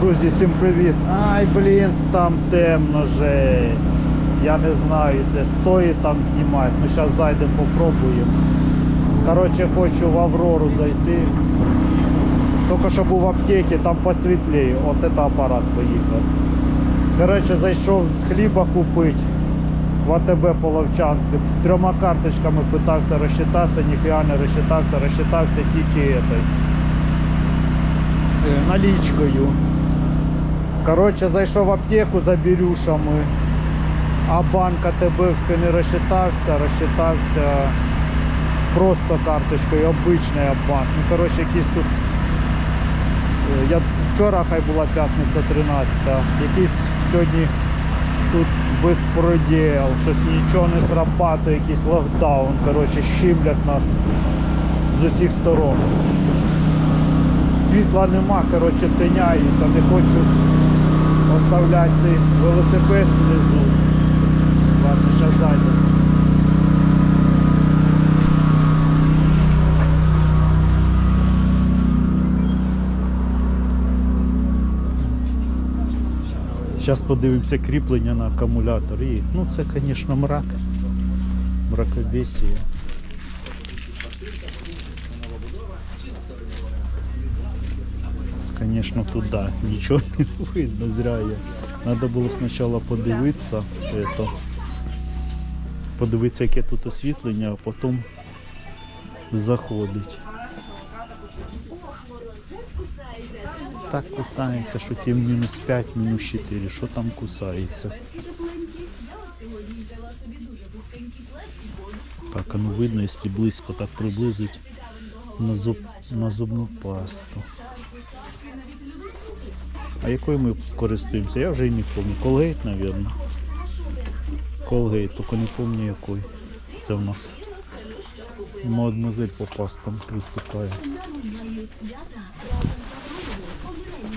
Друзі, всім привіт! Ай, блін, там темно жесть. Я не знаю, це стоїть там знімати. Ну зараз зайдемо, попробуємо. Коротше, хочу в Аврору зайти. Тільки що був в аптеці, там посвітліє. От це апарат поїхав. Коротше, зайшов з хліба купити в АТБ Половчанське. Трьома карточками питався розчитатися, ніфіга не розчитався, розчитався тільки этой, е, налічкою. Коротше, зайшов в аптеку за бірюшами, а банк АТБівський не розчитався, розчитався просто карточкою, обичний банк. Ну, коротше, якісь тут. е, Я вчора хай була п'ятниця 13, якийсь сьогодні тут безпреділ, щось нічого не срабатує, якийсь локдаун. Коротше, щиплять нас з усіх сторон. Світла нема, коротше, тиняюся, не хочу оставляти велосипед внизу. Ладно, зараз зайдемо. Зараз подивимося кріплення на акумулятор. І, ну це, звісно, мрак. Мракобесія. Конечно, туда ничего не видно, зря я. Надо було спочатку подивитися, это, подивитися, яке тут освітлення, а потім заходить. Так кусається, що тим мінус 5, мінус 4. Що там кусається? Так, а ну видно, якщо близько так приблизить на, зуб, на зубну пасту. А якою ми користуємося? Я вже і не пам'ятаю. Колгейт, мабуть. Колгейт, тільки не пам'ятаю який. Це в нас мадмузель по пастам виступає.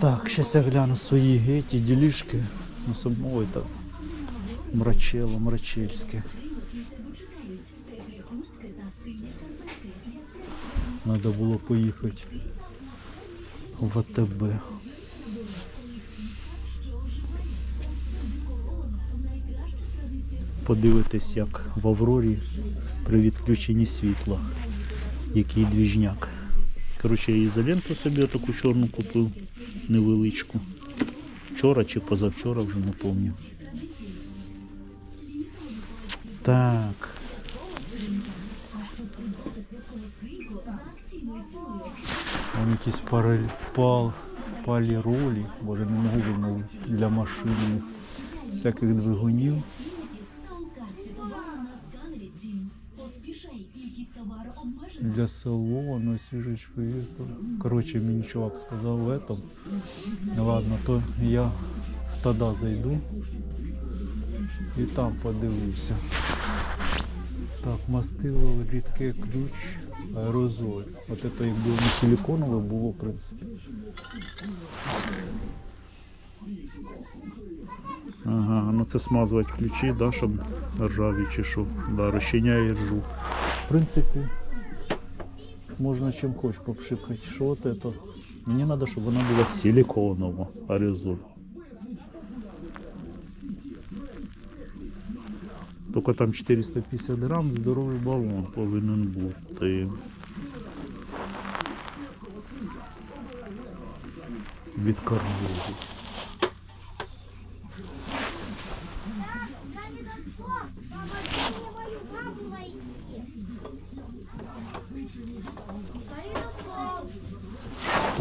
Так, зараз я гляну свої геті, ділішки. Особливо ой, так. Мрачело, мрачельське. Надо було поїхати в АТБ. Подивитись, як в Аврорі при відключенні світла, який двіжняк. Коротше, я ізоленту собі таку чорну купив, невеличку. Вчора чи позавчора вже не пам'ятаю. Так. Вон якісь параль, пал, паліролі, бо я не можу для машини всяких двигунів. Для салону, свіжич поїхав. Коротше, мені чувак сказав в этом. Ладно, то я тоді зайду і там подивлюся. Так, мастило, рідке ключ, аерозоль. От це якби не силиконове було, в принципі. Ага, ну це смазувати ключі, да, щоб ржаві чи що. Да, розчиняє ржу. В принципі, можна чим хоч попшикати. Що от это? Мені треба, щоб вона була силиконова, аерозоль. Тільки там 450 грам, здоровий балон повинен бути. Від кarbозу.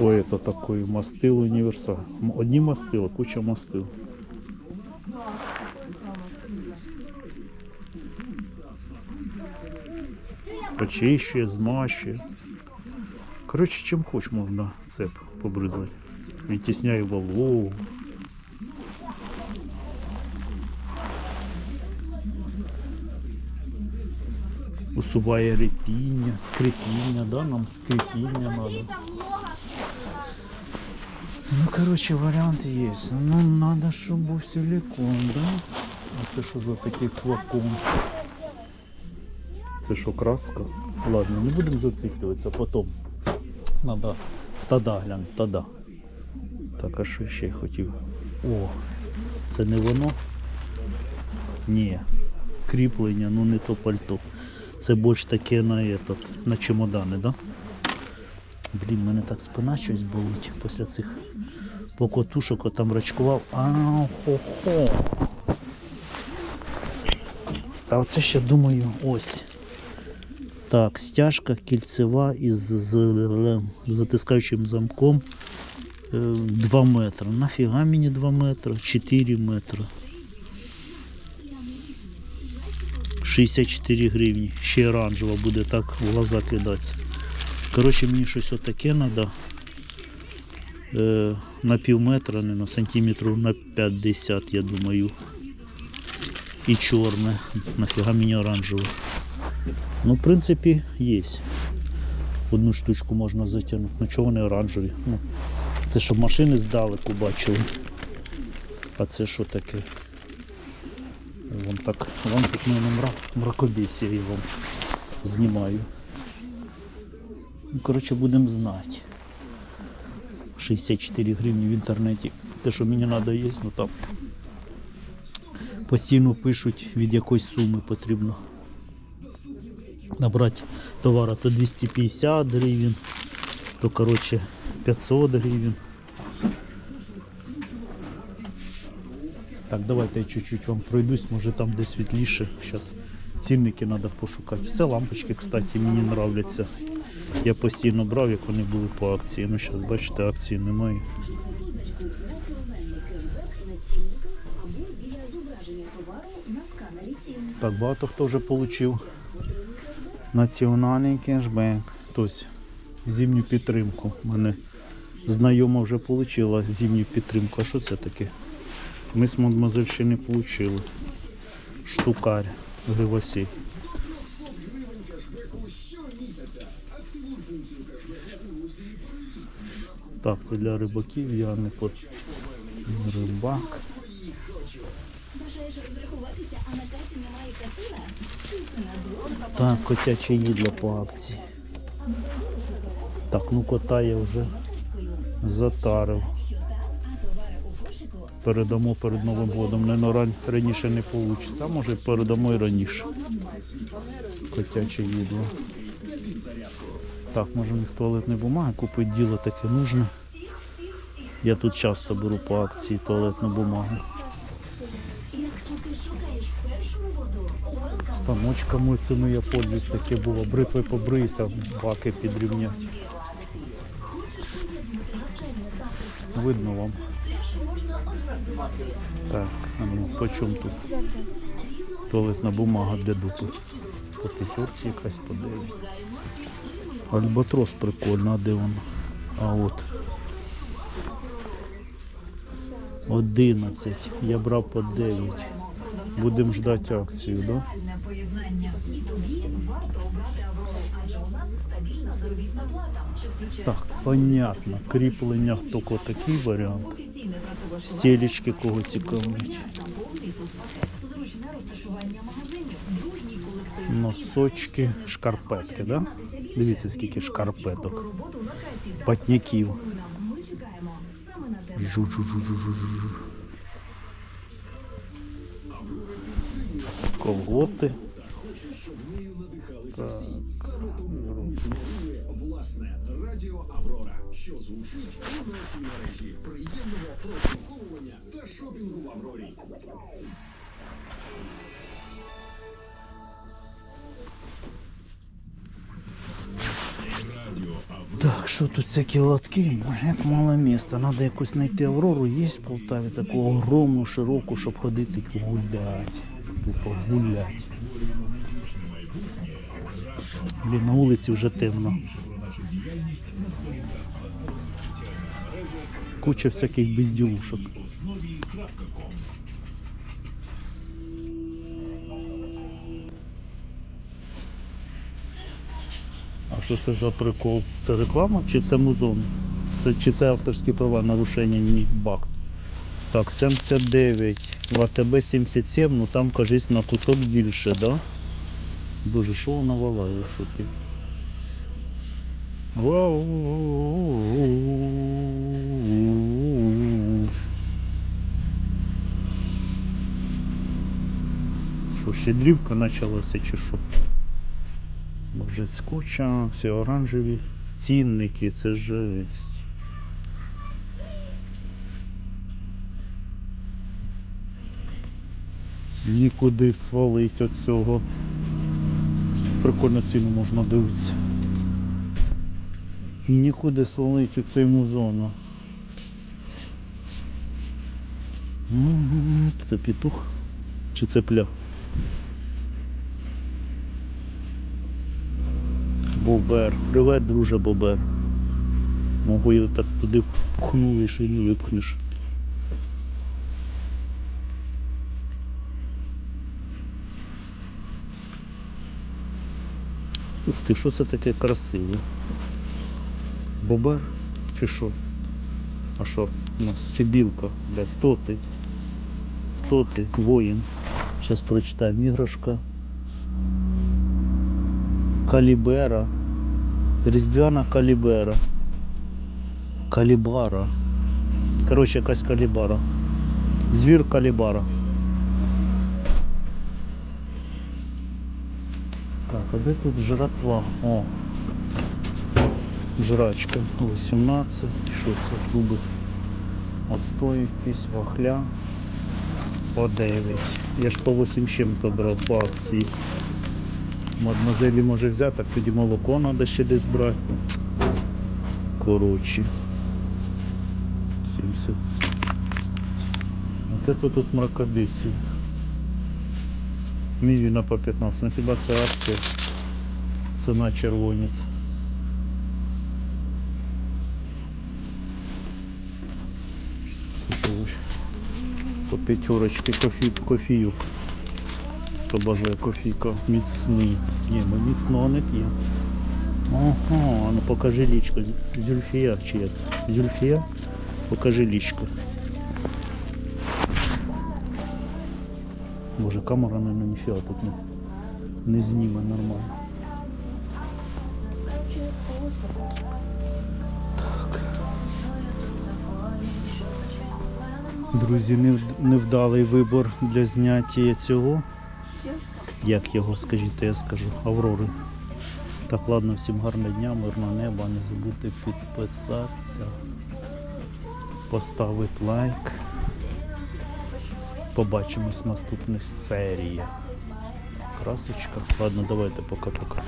Что это такое? Мастил универсал. Одни мастила, куча мастил. Почищує, змащує. Коротше, чим хоч можна цеп побризати. Відтісняє вологу. Усуває репіння, скрипіння, да, нам скрипіння треба. Короче, вариант есть. Ну, надо, чтобы був силикон, да? А це що за такий флакон? Це що, краска? Ладно, не будемо зациклюватися, потім. Надо тоді глянути, тоді. Так, а що ще я хотів? О, це не воно? Ні. Кріплення, ну не то пальто. Це більш таке на, этот, на чемодани, да? Блін, мене так спина щось болить після цих покотушок, от там рачкував. Ау, хо-хо. Та оце ще думаю, ось. Так, стяжка кільцева із з, затискаючим замком 2 метри. Нафіга мені 2 метри? 4 метри. 64 гривні. Ще оранжева буде так в глаза кидатися. Коротше, мені щось отаке треба. Е, на пів метра, не на сантиметрів на 50, я думаю. І чорне. Нафіга мені оранжеве. Ну, в принципі, є. Одну штучку можна затягнути. Ну чого вони оранжеві? Ну, це щоб машини здалеку бачили. А це що таке? Вон так, вон тут мене мрак, мракобесія я вам знімаю. Ну, коротше, будемо знати. 64 гривні в інтернеті. Те, що мені треба є, ну там постійно пишуть, від якоїсь суми потрібно набрати товара, то 250 гривень, то коротше 500 гривень. Так, давайте я чуть-чуть вам пройдусь, може там де світліше. Зараз цінники треба пошукати. Це лампочки, кстати, мені нравляться. Я постійно брав, як вони були по акції. Ну зараз бачите, акції немає. Так, багато хто вже отримав національний кешбек. Тобто зимню підтримку. У мене знайома вже отримала зимню підтримку. А що це таке? Ми з мадемуазель ще не отримали. Штукарь гривосій. Так, це для рибаків, я не по рибак. Так, котяче їдло по акції. Так, ну кота я вже затарив. Передамо перед Новим годом. Не ран... раніше не вийде. Може передамо і раніше. Котяче їдло. Так, може мені туалетної бумаги купити, діло таке нужне. Я тут часто беру по акції туалетну бумагу. Станочками цими я пользуюсь, таке було. Бритвою побрийся, баки підрівняти. Видно вам. Так, а ну по чому тут? Туалетна бумага для дупи. По п'ятерці якась по. Альбатрос прикольно, а де він? А от. 11. Я брав по 9. Будемо ждати акцію, так? Да? Так, понятно. Кріплення тільки такий варіант. Стелечки кого цікавлять. Носочки, шкарпетки, да? Дивіться, скільки шкарпеток. Роботу на касі. Патняків. Ми чекаємо саме. Жу-жу-жу-жу-жу-жу. Колготи. Так. Радіо Аврора, що звучить у нашій мережі. Приємного прослуховування та шопінгу в Аврорі. Так, що тут всякі лотки? Як мало міста. Надо якусь знайти Аврору. Є в Полтаві таку огромну, широку, щоб ходити гулять. Тупо гулять. Блін, на вулиці вже темно. Куча всяких безділушок. що це за прикол? Це реклама чи це музон? Це, Чи це авторські права нарушення ні бак? Так, 79, в АТБ 77, ну там кажись на кусок більше, да? Боже, що вона валає, що ти? Що, ще дрібка почалася чи що? Боже, скуча, всі оранжеві цінники, це жесть. Нікуди свалить від цього. Прикольно ціну можна дивитися. І нікуди свалить у цей музон. М, Це петух чи це пля? Бобер. Привет, друже Бобер. Могу його так туди пхнули, що й не випхнеш. Ух ти, що це таке красиве? Бобер? Чи що? А що? У нас чи білка? Блядь, хто ти? Хто ти? Воїн. Зараз прочитаємо. Іграшка. Калібера. Різдвяна калібера. Калібара. Коротше, якась калібара. Звір калібара. Так, а де тут жратва? О. Жрачка 18. Що це? Отстой якийсь вахля. По 9. Я ж по 8 чим-то брав по акції. Мадмазелі може взяти, так тоді молоко треба ще десь брати. Коротше. 70. А це тут мракобесів. Мівіна по 15. Ну хіба це акція? Ціна ви? По п'ятерочки кофі, кофію. Хто бажає кофійка міцний. Ні, ми міцного не п'ємо. Ага, ну покажи лічко. Зюльфія чи як? Зюльфія? Покажи лічко. Боже, камера не ніфіга тут не, не зніме нормально. Так. Друзі, нев- невдалий вибор для зняття цього. Як його, скажіть, то я скажу, Аврори. Так, ладно, всім гарного дня, мирного неба. Не забудьте підписатися, поставити лайк. Побачимось в наступних серіях. Красочка. Ладно, давайте пока-пока.